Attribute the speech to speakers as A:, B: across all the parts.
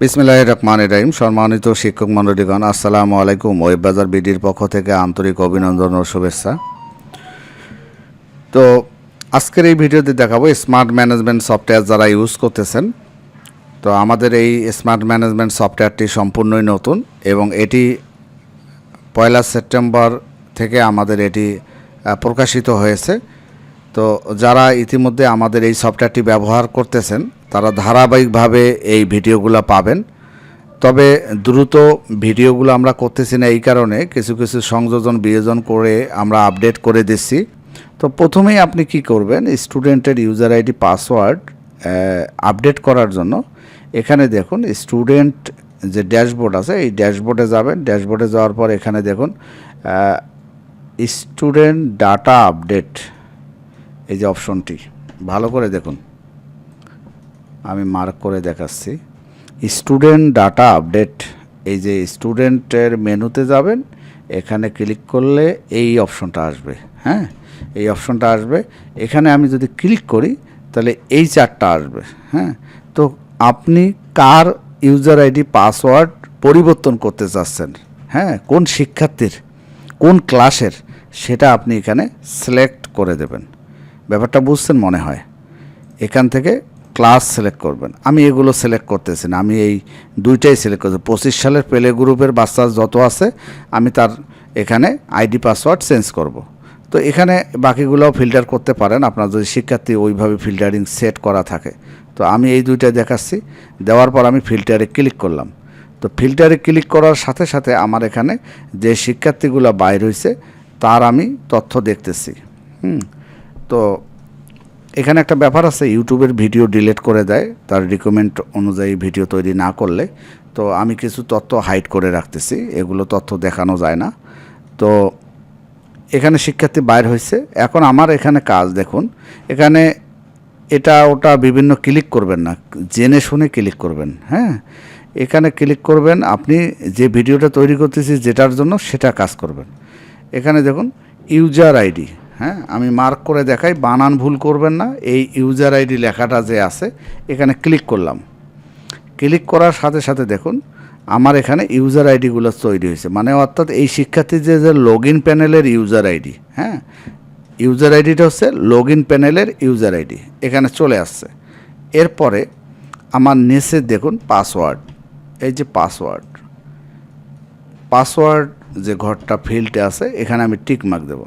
A: বিসমিল্লাহ রহমান রহিম। সম্মানিত শিক্ষক মণ্ডলীগণ, আসসালামু আলাইকুম। ওয়েববাজার বিডির পক্ষ থেকে আন্তরিক অভিনন্দন ও শুভেচ্ছা। তো আজকের এই ভিডিওতে দেখাবো স্মার্ট ম্যানেজমেন্ট সফটওয়্যার যারা ইউজ করতেছেন। তো আমাদের এই স্মার্ট ম্যানেজমেন্ট সফটওয়্যারটি সম্পূর্ণই নতুন এবং এটি পয়লা সেপ্টেম্বর থেকে আমাদের এটি প্রকাশিত হয়েছে। তো যারা ইতিমধ্যে আমাদের এই সফটওয়্যারটি ব্যবহার করতেছেন তারা ধারাবাহিকভাবে এই ভিডিওগুলো পাবেন। তবে দ্রুত ভিডিওগুলো আমরা করতেছি না এই কারণে, কিছু কিছু সংযোজন বিয়োজন করে আমরা আপডেট করে দিচ্ছি। তো প্রথমেই আপনি কি করবেন, স্টুডেন্টের ইউজার আইডি, পাসওয়ার্ড আপডেট করার জন্য এখানে দেখুন, স্টুডেন্ট যে ড্যাশবোর্ড আছে, এই ড্যাশবোর্ডে যাবেন। ড্যাশবোর্ডে যাওয়ার পর এখানে দেখুন স্টুডেন্ট ডাটা আপডেট, এই যে অপশনটি। ভালো করে দেখুন। আমি মার্ক করে দেখাচ্ছি। স্টুডেন্ট ডাটা আপডেট এই যে স্টুডেন্টের মেনুতে যাবেন, এখানে ক্লিক করলে এই অপশনটা আসবে হ্যাঁ? এই অপশনটা আসবে। এখানে আমি যদি ক্লিক করি, তাহলে এই চারটা আসবে হ্যাঁ? তো আপনি কার ইউজার আইডি পাসওয়ার্ড পরিবর্তন করতে চাচ্ছেন হ্যাঁ? কোন শিক্ষার্থীর, কোন ক্লাসের সেটা আপনি এখানে সিলেক্ট করে দেবেন। ব্যাপারটা বুঝছেন মনে হয়? এখান থেকে ক্লাস সিলেক্ট করবেন। আমি এগুলো সিলেক্ট করতেছি না। আমি এই দুইটাই সিলেক্ট করছি। পঁচিশ সালের প্লে গ্রুপের বাচ্চা যত আছে, আমি তার এখানে আইডি পাসওয়ার্ড চেঞ্জ করব। তো এখানে বাকিগুলোও ফিল্টার করতে পারেন। আপনার যদি শিক্ষার্থী ওইভাবে ফিল্টারিং সেট করা থাকে। তো আমি এই দুইটা দেখাচ্ছি। দেওয়ার পর আমি ফিল্টারে ক্লিক করলাম। তো ফিল্টারে ক্লিক করার সাথে সাথে আমার এখানে যে শিক্ষার্থীগুলো বাইর হয়েছে তার আমি তথ্য দেখতেছি। হুম। তো এখানে একটা ব্যাপার আছে, ইউটিউবের ভিডিও ডিলিট করে দেয়, তার রিকমেন্ড অনুযায়ী ভিডিও তৈরি না করলে। তো আমি কিছু তথ্য হাইড করে রাখতেছি, এগুলো তথ্য দেখানো যায় না। তো এখানে শিক্ষার্থী বাইর হয়েছে। এখন আমার এখানে কাজ, দেখুন, এখানে এটা ওটা বিভিন্ন ক্লিক করবেন না, জেনে শুনে ক্লিক করবেন হ্যাঁ? এখানে ক্লিক করবেন, আপনি যে ভিডিওটা তৈরি করতেছি যেটার জন্য সেটা কাজ করবেন। এখানে দেখুন ইউজার আইডি হ্যাঁ আমি মার্ক করে দেখাই, বানান ভুল করবেন না, এই ইউজার আইডি লেখাটা যে আছে, এখানে ক্লিক করলাম। ক্লিক করার সাথে সাথে দেখুন, আমার এখানে ইউজার আইডিগুলো তৈরি হয়েছে। মানে অর্থাৎ এই শিক্ষার্থী যে যে লগ ইন প্যানেলের ইউজার আইডি হ্যাঁ ইউজার আইডিটা হচ্ছে লগ ইন প্যানেলের ইউজার আইডি এখানে চলে আসছে। এরপরে আমার নিচে দেখুন পাসওয়ার্ড এই যে পাসওয়ার্ড পাসওয়ার্ড যে ঘরটা ফিল্ডে আছে, এখানে আমি টিক মার্ক দেব।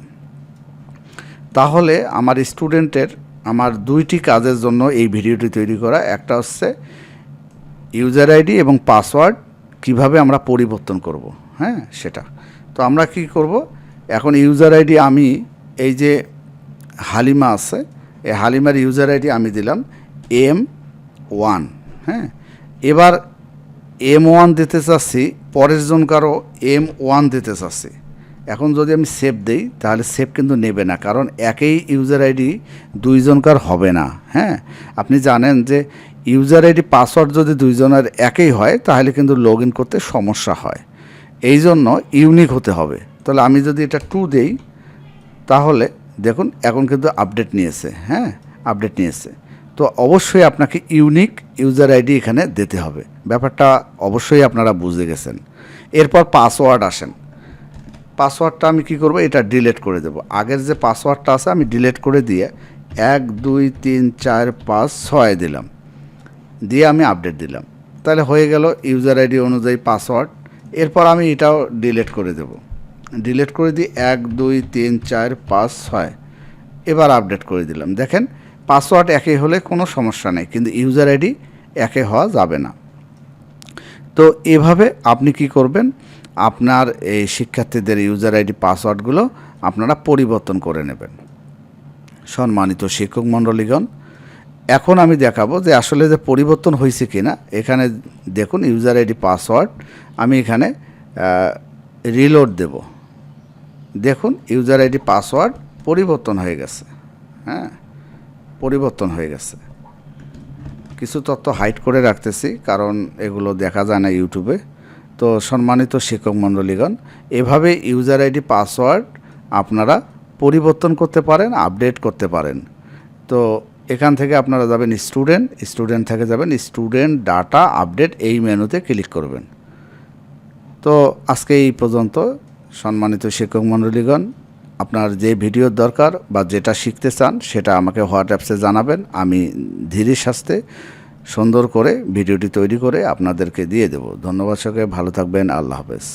A: তাহলে আমার স্টুডেন্টের, আমার দুইটি কাজের জন্য এই ভিডিওটি তৈরি করা। একটা হচ্ছে ইউজার আইডি এবং পাসওয়ার্ড, কীভাবে আমরা পরিবর্তন করব হ্যাঁ সেটা। তো আমরা কি করব? এখন ইউজার আইডি আমি, এই যে হালিমা আছে, এই হালিমার ইউজার আইডি আমি দিলাম এম ওয়ান হ্যাঁ। এবার এম ওয়ান দিতে চাচ্ছি, পরের জন কারও এম ওয়ান দিতে চাচ্ছি। এখন যদি আমি সেভ দিই, তাহলে সেভ কিন্তু নেবে না। কারণ একই ইউজার আইডি দুইজনকার হবে না হ্যাঁ? আপনি জানেন যে ইউজার আইডি পাসওয়ার্ড যদি দুইজনের একই হয়, তাহলে কিন্তু লগ ইন করতে সমস্যা হয়। এই জন্য ইউনিক হতে হবে। তাহলে আমি যদি এটা টু দেই, তাহলে দেখুন, এখন কিন্তু আপডেট নিয়েছে হ্যাঁ? আপডেট নিয়েছে। তো অবশ্যই আপনাকে ইউনিক ইউজার আইডি এখানে দিতে হবে। ব্যাপারটা অবশ্যই আপনারা বুঝে গেছেন। এরপর পাসওয়ার্ড আসেন। পাসওয়ার্ডটা আমি কি করব? এটা ডিলিট করে দেব। আগের যে পাসওয়ার্ডটা আছে, আমি ডিলিট করে দিয়ে এক, দুই, তিন, চার, পাঁচ, ছয় দিলাম। দিয়ে আমি আপডেট দিলাম। তাহলে হয়ে গেল ইউজার আইডি অনুযায়ী পাসওয়ার্ড। এরপর আমি এটাও ডিলিট করে দেব। ডিলিট করে দিই এক, দুই, তিন, চার, পাঁচ, ছয়। এবার আপডেট করে দিলাম। দেখেন, পাসওয়ার্ড একই হলে কোনো সমস্যা নেই, কিন্তু ইউজার আইডি একে হওয়া যাবে না। তো এভাবে আপনি কি করবেন? আপনার এই শিক্ষার্থীদের ইউজার আইডি পাসওয়ার্ডগুলো আপনারা পরিবর্তন করে নেবেন। সম্মানিত শিক্ষক মণ্ডলীগণ, এখন আমি দেখাবো যে আসলে যে পরিবর্তন হয়েছে কিনা। এখানে দেখুন ইউজার আইডি পাসওয়ার্ড আমি এখানে রিলোড দেব। দেখুন ইউজার আইডি পাসওয়ার্ড পরিবর্তন হয়ে গেছে। হ্যাঁ পরিবর্তন হয়ে গেছে। কিছু তথ্য হাইড করে রাখতেছি, কারণ এগুলো দেখা যায় না ইউটিউবে। তো সম্মানিত শিক্ষক মণ্ডলীগণ, এভাবে ইউজার আইডি, পাসওয়ার্ড আপনারা পরিবর্তন করতে পারেন, আপডেট করতে পারেন। তো এখান থেকে আপনারা যাবেন স্টুডেন্ট স্টুডেন্ট থেকে যাবেন স্টুডেন্ট ডাটা আপডেট এই মেনুতে ক্লিক করবেন। তো আজকে এই পর্যন্ত, সম্মানিত শিক্ষক মণ্ডলীগণ, আপনার যে ভিডিওর দরকার বা যেটা শিখতে চান সেটা আমাকে হোয়াটসঅ্যাপসে জানাবেন, আমি ধীরে সাস্তে সুন্দর করে ভিডিওটি তৈরি করে আপনাদেরকে দিয়ে দেব। ধন্যবাদ সবাইকে ভালো থাকবেন আল্লাহ হাফেজ।